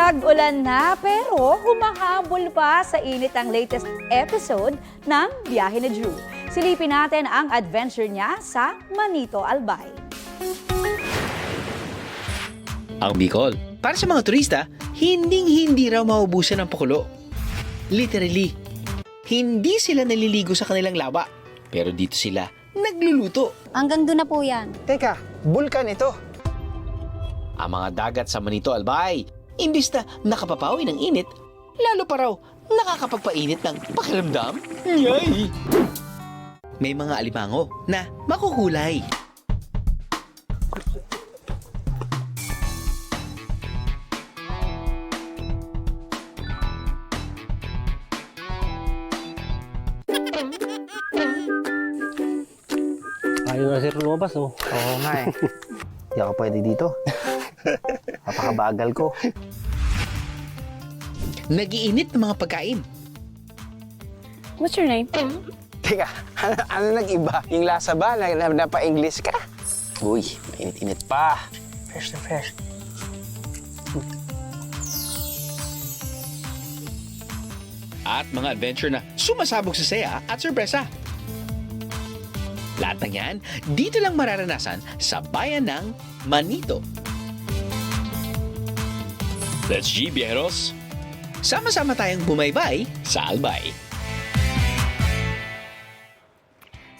Tag-ulan na pero humahabol pa sa init ang latest episode ng Biyahe ni Drew. Silipin natin ang adventure niya sa Manito Albay. Ang Bicol, para sa mga turista, hinding-hindi raw maubusan ng pakulo. Literally, hindi sila naliligo sa kanilang lawa. Pero dito sila nagluluto. Hanggang doon na po yan. Teka, bulkan ito. Ang mga dagat sa Manito Albay, imbis na nakapapawi ng init, lalo pa raw nakakapagpainit ng pakiramdam. Yay! May mga alimango na makukulay. Ayaw na sir lumabas, oh. Oo nga eh. Hindi ako pwede dito. Napakabagal ko. Nagiinit ng mga pagkain. What's your name? Teka, ano, ano nag-iba? Yung lasa ba? Na, na, napa-English ka? Uy, mainit-init pa. Fresh na fresh. at mga adventure na sumasabog sa saya at sorpresa. Lahat ng yan, dito lang mararanasan sa bayan ng Manito. Let's G, Bieros! Sama-sama tayong bumaybay sa Albay.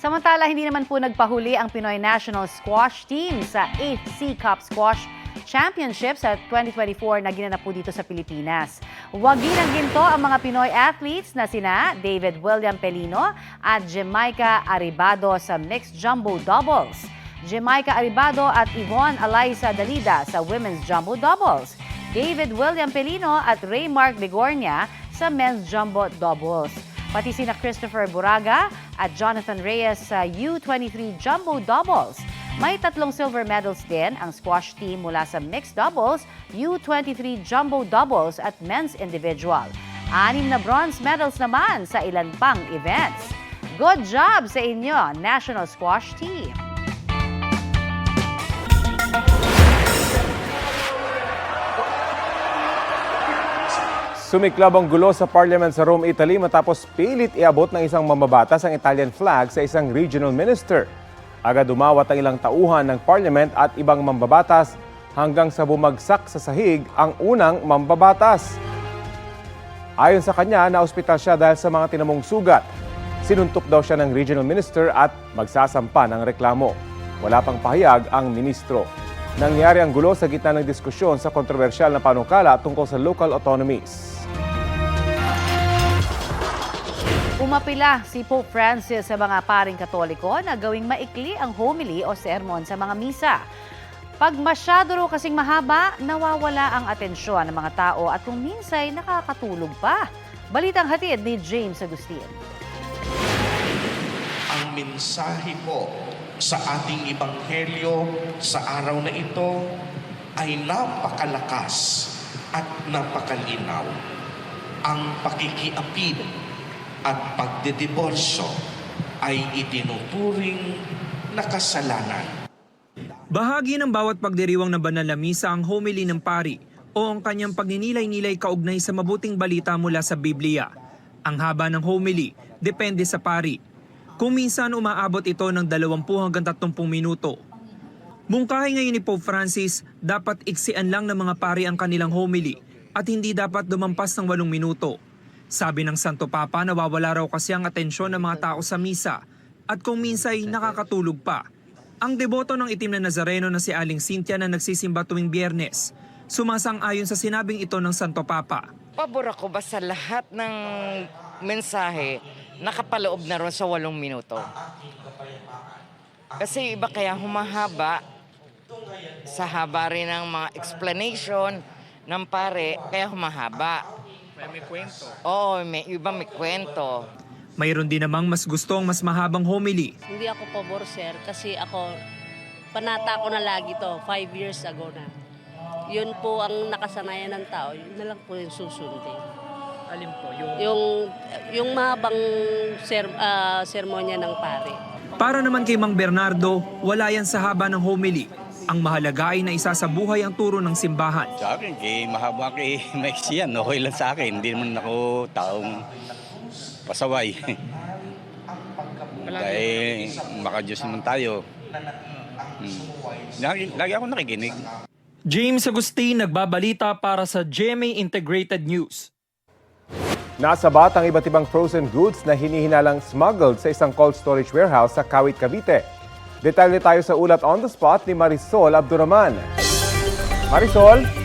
Samantala, hindi naman po nagpahuli ang Pinoy National Squash Team sa 8th Sea Cup Squash Championship sa 2024 na ginanap po dito sa Pilipinas. Wagi ng ginto ang mga Pinoy athletes na sina David William Pelino at Jamaica Aribado sa Mixed Jumbo Doubles. Jamaica Aribado at Yvonne Eliza Dalida sa Women's Jumbo Doubles. David William Pelino at Raymark Bigornia sa Men's Jumbo Doubles. Pati sina Christopher Buraga at Jonathan Reyes sa U23 Jumbo Doubles. May tatlong silver medals din ang squash team mula sa mixed doubles, U23 Jumbo Doubles at men's individual. Anim na bronze medals naman sa ilan pang events. Good job sa inyo, National Squash Team! Sumiklab ang gulo sa Parliament sa Rome, Italy matapos pilit iabot ng isang mamabatas ang Italian flag sa isang regional minister. Agad umawat ang ilang tauhan ng Parliament at ibang mambabatas hanggang sa bumagsak sa sahig ang unang mambabatas. Ayon sa kanya, naospital siya dahil sa mga tinamong sugat. Sinuntok daw siya ng regional minister at magsasampa ng reklamo. Wala pang pahayag ang ministro. Nangyari ang gulo sa gitna ng diskusyon sa kontrobersyal na panukala tungkol sa local autonomies. Umapila si Pope Francis sa mga paring katoliko na gawing maikli ang homily o sermon sa mga misa. Pag masyado raw kasing mahaba, nawawala ang atensyon ng mga tao at kung minsay nakakatulog pa. Balitang hatid ni James Agustin. ang mensahe ko sa ating ebanghelyo sa araw na ito ay napakalakas at napakalinaw. Ang pakikiapid at pagdidiborsyo ay itinuturing na kasalanan. Bahagi ng bawat pagdiriwang ng banal na misa ang homily ng pari o ang kanyang pagninilay-nilay kaugnay sa mabuting balita mula sa Biblia. Ang haba ng homily depende sa pari. Kung minsan umaabot ito ng 20 hanggang 30 minuto. Mungkahi ngayon ni Pope Francis, dapat iksian lang ng mga pari ang kanilang homily at hindi dapat dumampas ng 8 minuto. Sabi ng Santo Papa, nawawala raw kasi ang atensyon ng mga tao sa misa at kung minsay nakakatulog pa. Ang deboto ng itim na Nazareno na si Aling Cynthia na nagsisimba tuwing biyernes, sumasang-ayon sa sinabing ito ng Santo Papa. Pabor ako ba sa lahat ng mensahe nakapaloob na ron sa walong minuto? Kasi iba kaya humahaba sa haba rin ng mga explanation ng pare, kaya humahaba. May, kwento. Oo, may iba may kwento. Mayroon din namang mas gustong mas mahabang homily. Hindi ako pabor, sir, kasi ako, panata ko na lagi to, five years ago na. Yun po ang nakasanayan ng tao, yun na lang po yung susundin. Alin po? Yung... Yung, yung mahabang ser, ah, sermonya ng pare. Para naman kay Mang Bernardo, wala yan sa haba ng homily. Ang mahalaga ay na isa sa buhay ang turo ng simbahan. Sa akin, kay mahaba kay maiksi yan, okay lang sa akin. Hindi naman ako taong pasaway. Dahil makadiyos naman tayo. Hmm. Lagi, lagi ako nakikinig. James Agustin nagbabalita para sa GMA Integrated News. Nasa bat ang iba't ibang frozen goods na hinihinalang smuggled sa isang cold storage warehouse sa Kawit, Cavite. Detalye tayo sa ulat on the spot ni Marisol Abduraman. Marisol?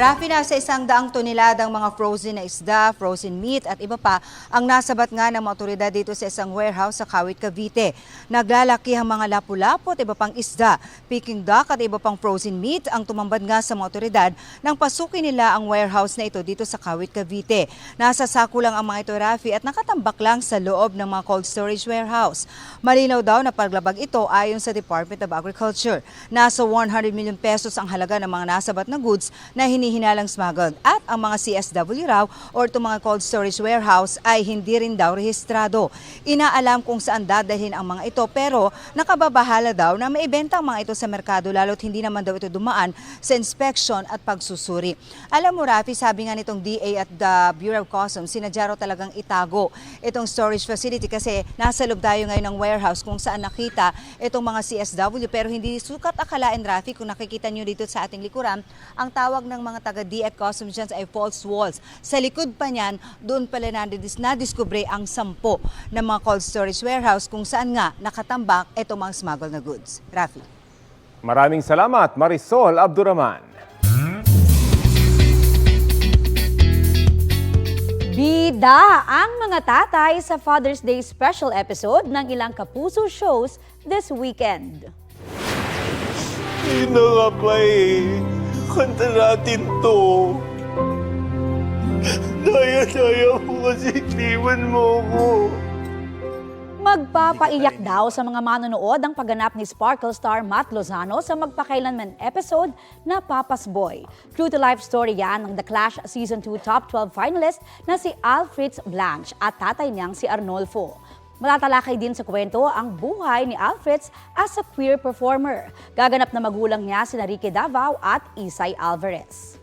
Rafi, nasa isang daang toneladang mga frozen na isda, frozen meat at iba pa ang nasabat nga ng mga dito sa isang warehouse sa Kawit, Cavite. Naglalaki ang mga lapu-lapo at iba pang isda, peking duck at iba pang frozen meat ang tumambad nga sa mga nang pasukin nila ang warehouse na ito dito sa Kawit, Cavite. Nasa sako lang ang mga ito, Rafi, at nakatambak lang sa loob ng mga cold storage warehouse. Malinaw daw na paglabag ito ayon sa Department of Agriculture. Nasa 100 million pesos ang halaga ng mga nasabat na goods na hinihinalang smuggled at ang mga CSW raw or itong mga cold storage warehouse ay hindi rin daw rehistrado. Inaalam kung saan dadalhin ang mga ito pero nakababahala daw na maibenta ang mga ito sa merkado lalo't hindi naman daw ito dumaan sa inspection at pagsusuri. Alam mo Rafi, sabi nga nitong DA at the Bureau of Customs, sinadya talagang itago itong storage facility kasi nasa loob tayo ngayon ng warehouse kung saan nakita itong mga CSW pero hindi sukat akalain Rafi kung nakikita nyo dito sa ating likuran, ang tawag ng mga taga DF Customs dyan ay false walls. Sa likod pa niyan, doon pala nadis, nadiskubre ang sampo ng mga cold storage warehouse kung saan nga nakatambak itong mga smuggled na goods. Rafi. Maraming salamat, Marisol Abduraman. Bida ang mga tatay sa Father's Day special episode ng ilang kapuso shows this weekend. Yun Kanta natin to. Daya-daya mo kasi iniwan mo ko. Magpapaiyak daw sa mga manonood ang pagganap ni Sparkle star Matt Lozano sa magpakailanman episode na Papa's Boy. True to life story yan ng The Clash Season 2 Top 12 finalist na si Alfred Blanche at tatay niyang si Arnolfo. Malatalakay din sa kwento ang buhay ni Alfred as a queer performer. Gaganap na magulang niya si Ricky Davao at Isay Alvarez.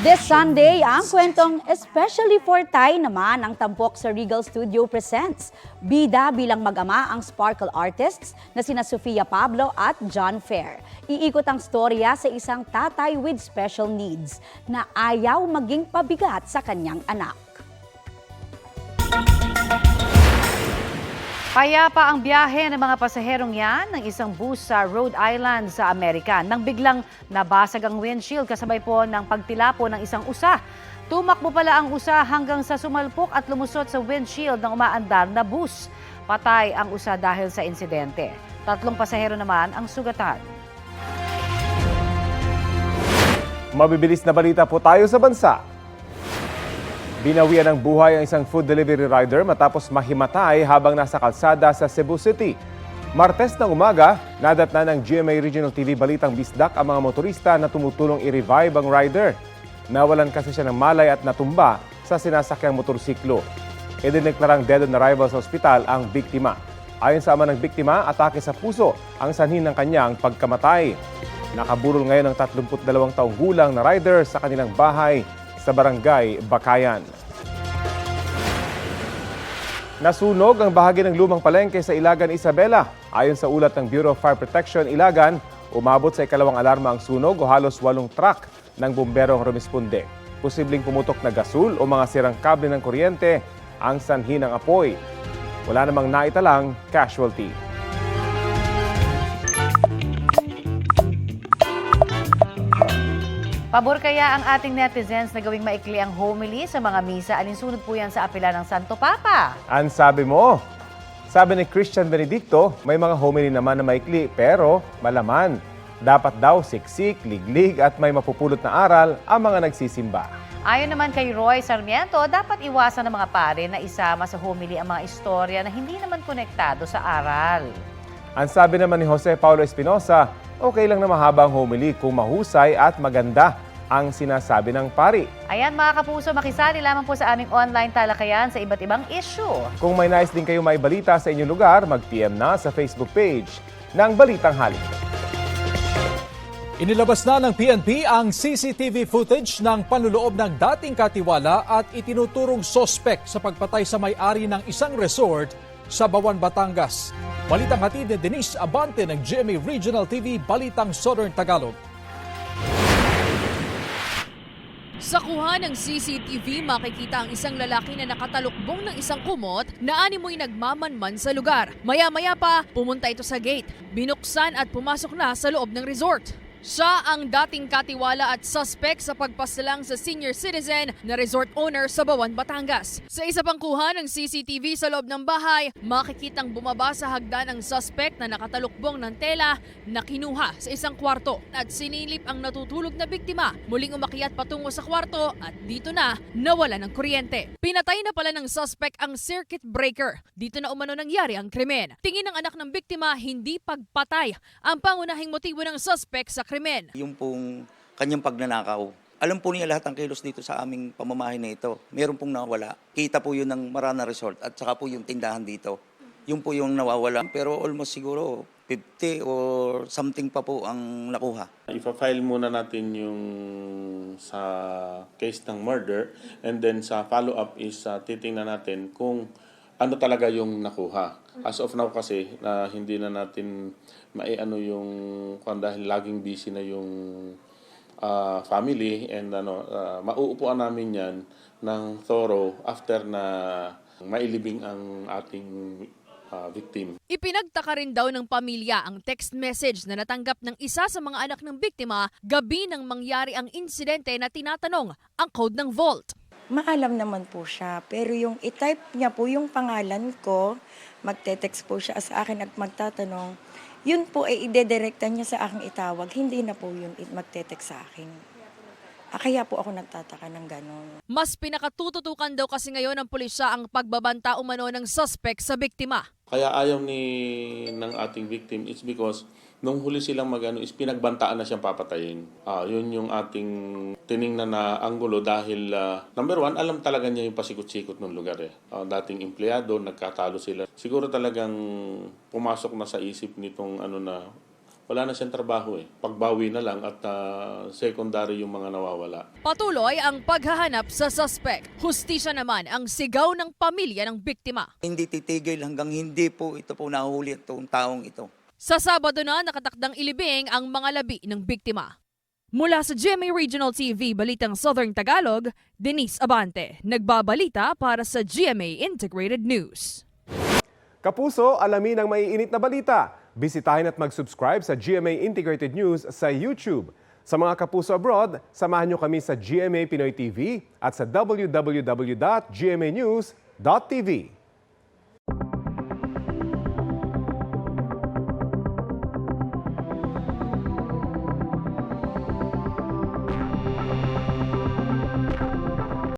This Sunday, ang kwentong especially for Thai naman ang tampok sa Regal Studio Presents. Bida bilang mag-ama ang sparkle artists na sina Sofia Pablo at John Fair. Iikot ang storya sa isang tatay with special needs na ayaw maging pabigat sa kanyang anak. Payapa ang biyahe ng mga pasaherong yan ng isang bus sa Rhode Island sa Amerika nang biglang nabasag ang windshield kasabay po ng pagtilapo ng isang usa. Tumakbo pala ang usa hanggang sa sumalpok at lumusot sa windshield ng umaandar na bus. Patay ang usa dahil sa insidente. Tatlong pasahero naman ang sugatan. Mabibilis na balita po tayo sa bansa. Binawian ng buhay ang isang food delivery rider matapos mahimatay habang nasa kalsada sa Cebu City. Martes ng umaga, nadat na ng GMA Regional TV Balitang Bisdak ang mga motorista na tumutulong i-revive ang rider. Nawalan kasi siya ng malay at natumba sa sinasakyang motorsiklo. Idineklarang dead on arrival sa ospital ang biktima. Ayon sa ama ng biktima, atake sa puso ang sanhin ng kanyang pagkamatay. Nakaburol ngayon ang 32 taong gulang na rider sa kanilang bahay sa barangay Bakayan. Nasunog ang bahagi ng lumang palengke sa Ilagan, Isabela. Ayon sa ulat ng Bureau of Fire Protection, Ilagan, umabot sa ikalawang alarma ang sunog o halos walong truck ng bumbero ang rumisponde. Posibleng pumutok na gasol o mga sirang kable ng kuryente ang sanhi ng apoy. Wala namang naitalang casualty. Pabor kaya ang ating netizens na gawing maikli ang homily sa mga misa? Alinsunod po yan sa apela ng Santo Papa. Ang sabi mo, sabi ni Christian Benedicto, may mga homily naman na maikli pero malaman. Dapat daw siksik, liglig at may mapupulot na aral ang mga nagsisimba. Ayon naman kay Roy Sarmiento, dapat iwasan ng mga pare na isama sa homily ang mga istorya na hindi naman konektado sa aral. Ang sabi naman ni Jose Paulo Espinosa, okay lang na mahaba ang homily kung mahusay at maganda. ang sinasabi ng pari. Ayan mga kapuso, makisali lamang po sa aming online talakayan sa iba't ibang issue. Kung may nais din kayo may balita sa inyong lugar, mag-PM na sa Facebook page ng Balitang Halik. Inilabas na ng PNP ang CCTV footage ng panluloob ng dating katiwala at itinuturong sospek sa pagpatay sa may-ari ng isang resort sa Bawan, Batangas. Balitang hatid ni Denise Abante ng GMA Regional TV, Balitang Southern Tagalog. Sa kuha ng CCTV, makikita ang isang lalaki na nakatalukbong ng isang kumot na animoy nagmamanman sa lugar. Maya-maya pa, pumunta ito sa gate. Binuksan at pumasok na sa loob ng resort. Siya ang dating katiwala at suspect sa pagpasalang sa senior citizen na resort owner sa Bawan, Batangas. Sa isa pang kuha ng CCTV sa loob ng bahay, makikitang bumaba sa hagdan ang suspect na nakatalukbong ng tela na kinuha sa isang kwarto at sinilip ang natutulog na biktima. Muling umakyat patungo sa kwarto at dito na nawala ng kuryente. Pinatay na pala ng suspect ang circuit breaker. Dito na umano nangyari ang krimen. Tingin ng anak ng biktima hindi pagpatay ang pangunahing motibo ng suspect sa krimen. Yung pong kanyang pagnanakaw. Alam po niya lahat ng kilos dito sa aming pamamahay na ito. Meron pong nawala. Kita po yun ng Marana Resort at saka po yung tindahan dito. Yun po yung nawawala. Pero almost siguro 50 or something pa po ang nakuha. Ipa-file muna natin yung sa case ng murder and then sa follow-up is uh, titingnan natin kung ano talaga yung nakuha. As of now kasi na hindi na natin maiano yung kung dahil laging busy na yung ah, family and ano ah, mauupuan namin yan ng thorough after na mailibing ang ating ah, victim. Ipinagtaka rin daw ng pamilya ang text message na natanggap ng isa sa mga anak ng biktima gabi nang mangyari ang insidente na tinatanong ang code ng vault. Maalam naman po siya, pero yung i-type niya po yung pangalan ko, magte-text po siya sa akin at magtatanong, yun po ay idedirekta niya sa aking itawag, hindi na po yun magte-text sa akin. Ah, kaya po ako nagtataka ng ganon. Mas pinakatututukan daw kasi ngayon ng pulisya ang pagbabanta umano ng suspect sa biktima. Kaya ayaw ni ng ating victim is because nung huli silang magano is pinagbantaan na siyang papatayin. Ah, yun yung ating tiningnan na anggulo dahil ah, number one, alam talaga niya yung pasikot-sikot ng lugar eh. Ah, dating empleyado, nagkatalo sila. Siguro talagang pumasok na sa isip nitong ano na wala na siyang trabaho eh. Pagbawi na lang at ah, secondary yung mga nawawala. Patuloy ang paghahanap sa suspect. Hustisya naman ang sigaw ng pamilya ng biktima. Hindi titigil hanggang hindi po ito po nahuli itong taong ito. Sa Sabado na nakatakdang ilibing ang mga labi ng biktima. Mula sa GMA Regional TV Balitang Southern Tagalog, Denise Abante, nagbabalita para sa GMA Integrated News. Kapuso, alamin ang maiinit na balita. Bisitahin at mag-subscribe sa GMA Integrated News sa YouTube. Sa mga kapuso abroad, samahan nyo kami sa GMA Pinoy TV at sa www.gmanews.tv.